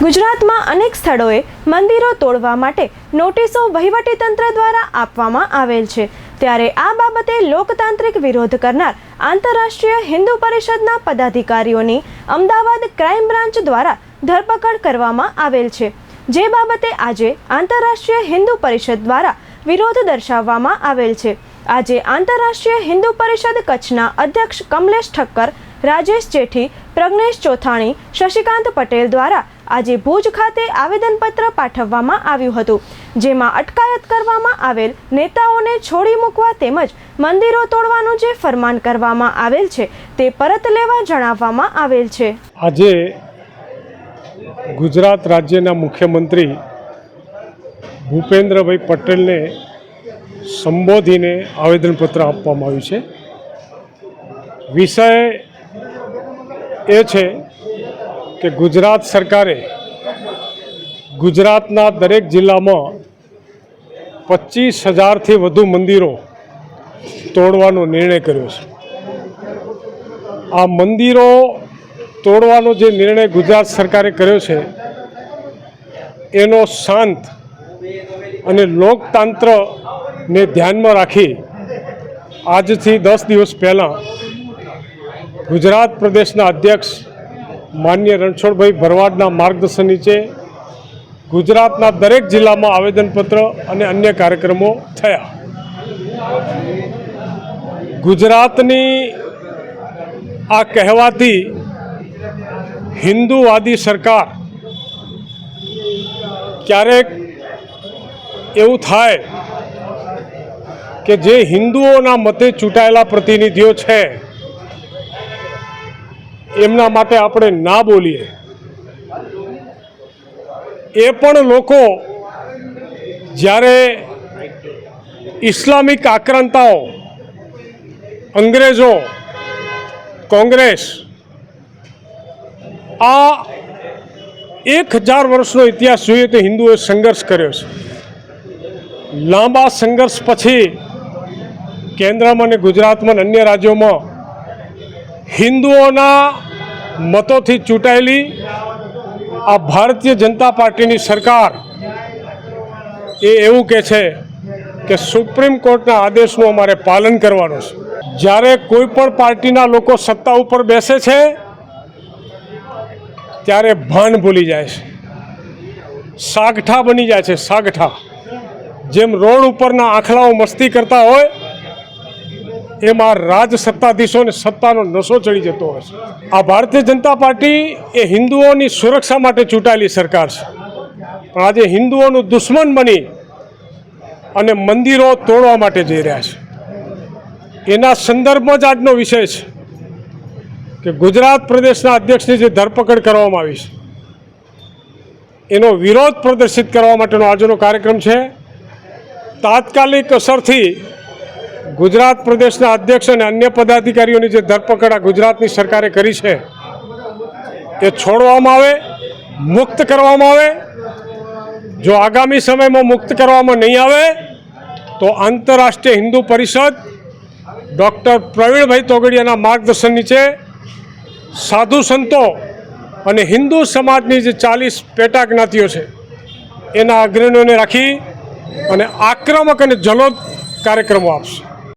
ગુજરાતમાં અનેક સ્થળોએ મંદિરો તોડવા માટે નોટિસો વહીવટીતંત્ર દ્વારા આપવામાં આવેલ છે. ત્યારે આ બાબતે લોકતાંત્રિક વિરોધ કરનાર આંતરરાષ્ટ્રીય હિન્દુ પરિષદના પદાધિકારીઓની અમદાવાદ ક્રાઇમ બ્રાન્ચ દ્વારા ધરપકડ કરવામાં આવેલ છે. જે બાબતે આજે આંતરરાષ્ટ્રીય હિન્દુ પરિષદ દ્વારા વિરોધ દર્શાવવામાં આવેલ છે. આજે આંતરરાષ્ટ્રીય હિન્દુ પરિષદ કચ્છના અધ્યક્ષ કમલેશ ઠક્કર, રાજેશ જેઠી, પ્રજ્ઞેશ ચોથાણી, શશિકાંત પટેલ દ્વારા આજે ભુજ ખાતે આવેદનપત્ર પાઠવવામાં આવ્યું હતું, જેમાં અટકાયત કરવામાં આવેલ નેતાઓને છોડી મૂકવા તેમજ મંદિરો તોડવાનું જે ફરમાન કરવામાં આવેલ છે, તે પરત લેવા જણાવવામાં આવેલ છે. આજે ગુજરાત રાજ્યના મુખ્યમંત્રી ભૂપેન્દ્રભાઈ પટેલને સંબોધીને આવેદનપત્ર આપવામાં આવ્યું છે. વિષય એ છે કે ગુજરાત સરકારે ગુજરાતના દરેક જિલ્લામાં પચીસ હજારથી વધુ મંદિરો તોડવાનો નિર્ણય કર્યો છે. આ મંદિરો તોડવાનો જે નિર્ણય ગુજરાત સરકારે કર્યો છે, એનો શાંત અને લોકતંત્રને ધ્યાનમાં રાખી આજથી દસ દિવસ પહેલાં ગુજરાત પ્રદેશના અધ્યક્ષ માન્ય રણછોડભાઈ ભરવાડના માર્ગદર્શન નીચે ગુજરાતના દરેક જિલ્લામાં આવેદનપત્ર અને અન્ય કાર્યક્રમો થયા. ગુજરાતની આ કહેવાતી હિન્દુવાદી સરકાર ક્યારેક એવું થાય કે જે હિન્દુઓના મતે ચૂંટાયેલા પ્રતિનિધિઓ છે એમના માટે આપણે ના બોલીએ. એ પણ લોકો જ્યારે ઇસ્લામિક આક્રાંતાઓ, અંગ્રેજો, કોંગ્રેસ, આ એક હજાર વર્ષનો ઇતિહાસ જોઈએ તો હિન્દુઓએ સંઘર્ષ કર્યો છે. લાંબા સંઘર્ષ પછી કેન્દ્રમાં અને ગુજરાતમાં અને અન્ય રાજ્યોમાં હિન્દુઓના મતોથી ચૂંટાયેલી આ ભારતીય જનતા પાર્ટીની સરકાર એ એવું કહે છે કે સુપ્રીમ કોર્ટના આદેશનું અમારે પાલન કરવાનું છે. જ્યારે કોઈ પણ પાર્ટીના લોકો સત્તા ઉપર બેસે છે, ત્યારે ભાન ભૂલી જાય છે. સાગઠા બની જાય છે, સાગઠા. જેમ રોડ ઉપરના આંખલાઓ મસ્તી કરતા હોય એમાં રાજ સત્તાધીશોને સત્તાનો નશો ચડી જતો છે. આ ભારતીય જનતા પાર્ટી એ હિન્દુઓની સુરક્ષા માટે ચૂંટાયેલી સરકાર છે. પણ આજે હિન્દુઓનું દુશ્મન બની અને મંદિરો તોડવા માટે જઈ રહ્યા છે. એના સંદર્ભમાં જ આજનો વિષય છે કે ગુજરાત પ્રદેશના અધ્યક્ષની જે ધરપકડ કરવામાં આવી છે, એનો વિરોધ પ્રદર્શિત કરવા માટેનો આજનો કાર્યક્રમ છે. તાત્કાલિક અસરથી ગુજરાત પ્રદેશના અધ્યક્ષ અને અન્ય પદાધિકારીઓની જે ધરપકડ આ ગુજરાતની સરકારે કરી છે, એ છોડવામાં આવે, મુક્ત કરવામાં આવે. જો આગામી સમયમાં મુક્ત કરવામાં નહીં આવે, તો આંતરરાષ્ટ્રીય હિન્દુ પરિષદ ડૉક્ટર પ્રવીણભાઈ તોગડિયાના માર્ગદર્શન નીચે સાધુ સંતો અને હિન્દુ સમાજની જે ચાલીસ પેટા જ્ઞાતિઓ છે, એના અગ્રણીઓને રાખી અને આક્રમક અને જલોદ કાર્યક્રમો આપશે.